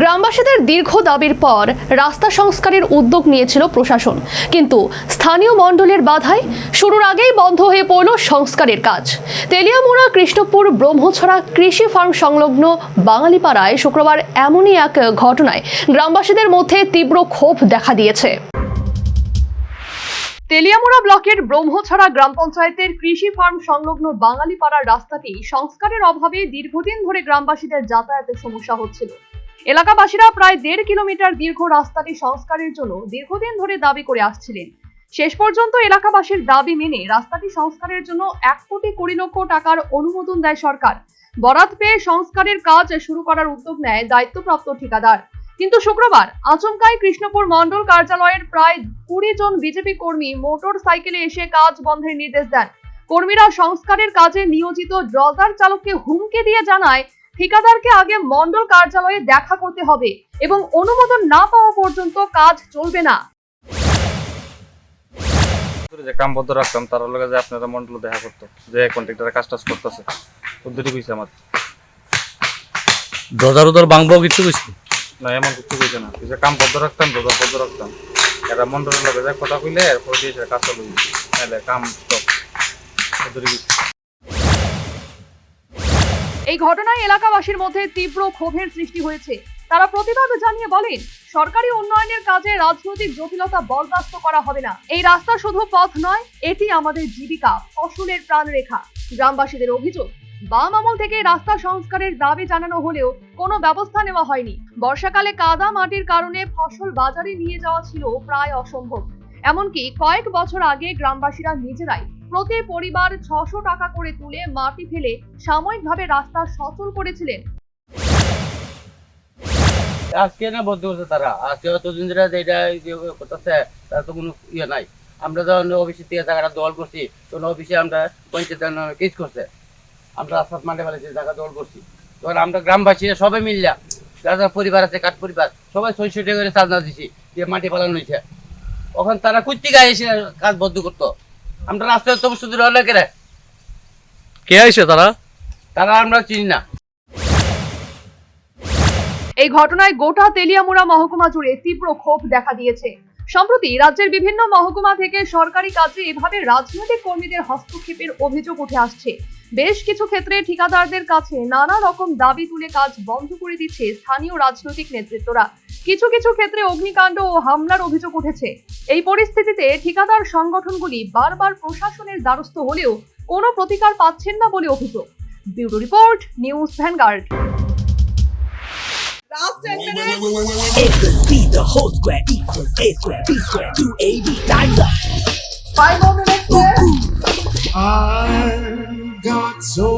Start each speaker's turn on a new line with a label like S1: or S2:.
S1: গ্রামবাসীদের দীর্ঘ দাবির পর রাস্তা সংস্কারের উদ্যোগ নিয়েছিল প্রশাসন। কিন্তু স্থানীয় মণ্ডলের বাধায় শুরুর আগেই বন্ধ হয়ে পড়ল সংস্কারের কাজ। তেলিয়ামুড়া, কৃষ্ণপুর, ব্রহ্মছড়া কৃষি ফার্ম সংলগ্ন বাঙালিপাড়ায় শুক্রবার এমনই এক ঘটনায় গ্রামবাসীদের মধ্যে তীব্র ক্ষোভ দেখা দিয়েছে। তেলিয়ামুড়া ব্লকের ব্রহ্মছড়া গ্রাম পঞ্চায়েতের কৃষি ফার্ম সংলগ্ন বাঙালিপাড়ার রাস্তাটি সংস্কারের অভাবে দীর্ঘদিন ধরে গ্রামবাসীদের যাতায়াতের সমস্যা হচ্ছিল। এলাকাবাসীরা প্রায় দেড় কিলোমিটার দীর্ঘ রাস্তাটি সংস্কারের জন্য দীর্ঘদিন ধরে দাবি করে আসছিলেন। শেষ পর্যন্ত এলাকাবাসীর দাবি মেনে রাস্তাটি সংস্কারের জন্য এক কোটি কুড়ি লক্ষ টাকার অনুমোদন দেয় সরকার। বরাত পেয়ে সংস্কারের কাজ শুরু করার উদ্যোগ নেয় দায়িত্বপ্রাপ্ত ঠিকাদার। কিন্তু শুক্রবার আচমকাই কৃষ্ণপুর মণ্ডল কার্যালয়ের প্রায় কুড়ি জন বিজেপি কর্মী মোটর সাইকেলে এসে কাজ বন্ধের নির্দেশ দেন। কর্মীরা সংস্কারের কাজে নিয়োজিত ড্রজার চালককে হুমকি দিয়ে জানায় ঠিকাদারকে আগে মণ্ডল কার্যালয়ে দেখা করতে হবে এবং অনুমোদন না পাওয়া পর্যন্ত কাজ চলবে না।
S2: যে কাম বদ্ধ রাখতাম তার লগে যে আপনারা মন্ডল দেখা করতো যে কন্ট্রাক্টরের কাজ টাজ করতেছে পদ্ধতি কইছে আমার।
S3: দরজার উদর ভাঙবো কিছু কিছু
S2: না এমন কিছু কইছে না। যে কাম বদ্ধ রাখতাম রোজা বদ্ধ রাখতাম এটা মন্ডলের লগে যে কথা কইলে এরপর দিয়ে কাজ চালু। কাম স্টপ পদ্ধতি কইছে।
S1: এই ঘটনায় এলাকাবাসীর মধ্যে তীব্র ক্ষোভের সৃষ্টি হয়েছে। তারা প্রতিবাদ জানিয়ে বলেন, সরকারি উন্নয়নের কাজে রাজনৈতিক জটিলতা বরদাস্ত করা হবে না। এই রাস্তা শুধু পথ নয়, এটি আমাদের জীবিকা, ফসলের প্রাণরেখা। গ্রামবাসীদের অভিযোগ, বাম আমল থেকে রাস্তা সংস্কারের দাবি জানানো হলেও কোনো ব্যবস্থা নেওয়া হয়নি। বর্ষাকালে কাদা মাটির কারণে ফসল বাজারে নিয়ে যাওয়া ছিল প্রায় অসম্ভব। এমনকি কয়েক বছর আগে গ্রামবাসীরা নিজেরাই প্রতি পরিবার ছশো টাকা করে তুলে মাটি ফেলে সাময়িকভাবে রাস্তা সচল করেছিলেন।
S3: আজকে না বদ্ধ করছে তারা, আজকে অতদিন ধরে যেটা করতেছে, তার তো কোনো ইয়ে নাই। আমরা যখন অফিসের থেকে জায়গাটা দল করছি অফিসে আমরা পঞ্চায়েত কেস করছে। আমরা রাস্তার মাঠে ফেলেছি, জায়গা দল করছি। তখন আমরা গ্রামবাসী সবাই মিললাম যারা যারা পরিবার আছে, কাঠ পরিবার, সবাই ছয়শো টাকা করে দিছি মাটি পালানো হয়েছে। ওখান তারা কুচি গায়ে এসে কাজ বদ্ধ করতো। আমরা রাস্তায় তবু শুধু কেরে।
S4: কে আইছে তারা?
S3: তারা আমরা চিনি না।
S1: এই ঘটনায় গোটা তেলিয়ামুড়া মহকুমা জুড়ে তীব্র ক্ষোভ দেখা দিয়েছে। সম্প্রতি রাজ্যের বিভিন্ন মহকুমা থেকে সরকারি কাজে এভাবে রাজনৈতিক কর্মীদের হস্তক্ষেপের অভিযোগ উঠে আসছে। বেশ কিছু ক্ষেত্রে ঠিকাদারদের কাছে নানা রকম দাবি তুলে কাজ বন্ধ করে দিচ্ছে স্থানীয় রাজনৈতিক নেতৃত্বরা। কিছু কিছু ক্ষেত্রে অগ্নিকাণ্ড ও হামলার অভিযোগ উঠেছে। এই পরিস্থিতিতে ঠিকাদার সংগঠনগুলি বারবার প্রশাসনের দ্বারস্থ হলেও কোনো প্রতিকার পাচ্ছেন না বলে অভিযোগ। Bureau report news Vanguard.
S5: A plus B, the whole square equals A square, B square, 2AB, times up.
S6: I've got so